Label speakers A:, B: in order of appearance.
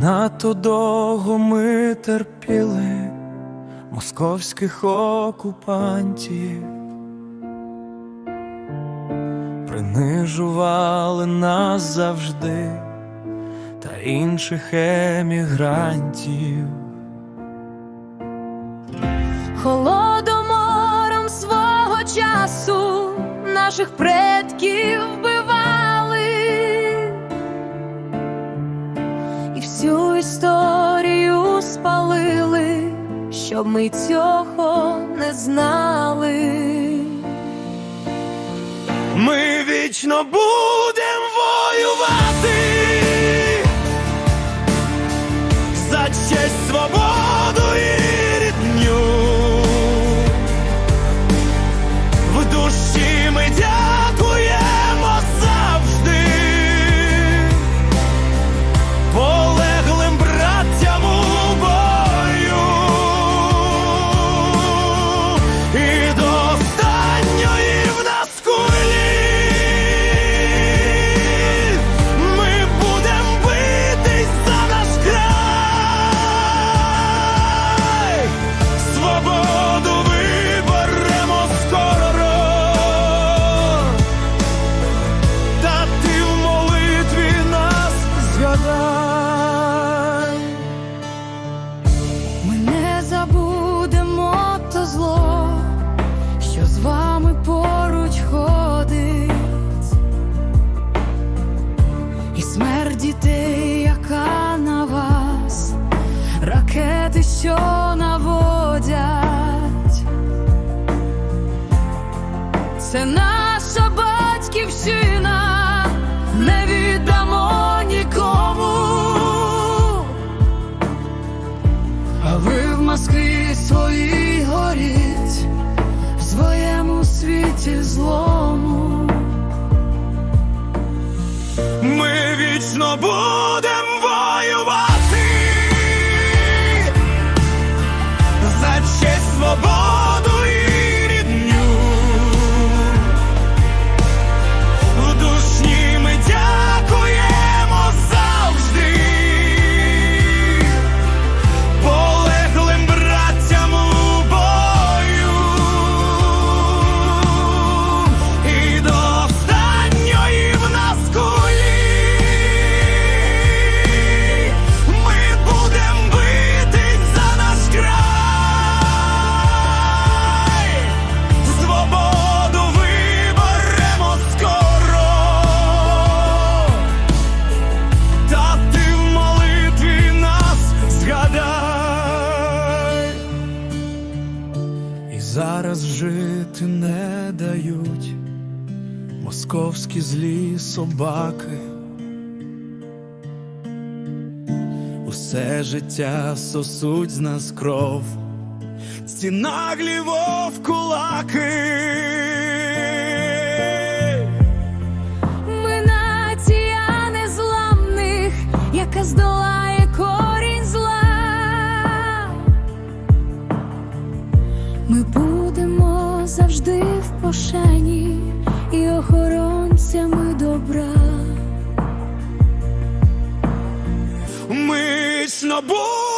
A: Надто довго ми терпіли московських окупантів, принижували нас завжди та інших емігрантів.
B: Холодомором свого часу наших предків історію спалили, щоб ми цього не знали.
A: Ми вічно будем воювати Ми
B: не забудемо то зло, що з вами поруч ходить, і смерть дітей, яка на вас, ракети, що наводять, це наша батьківщина, Москві своїй горіть, в своєму світі злому.
A: Зараз жити не дають московські злі собаки. Усе життя сосуть з нас кров, ці наглі вовкулаки.
B: В пошані і охоронцями добра.
A: Ми вічно будем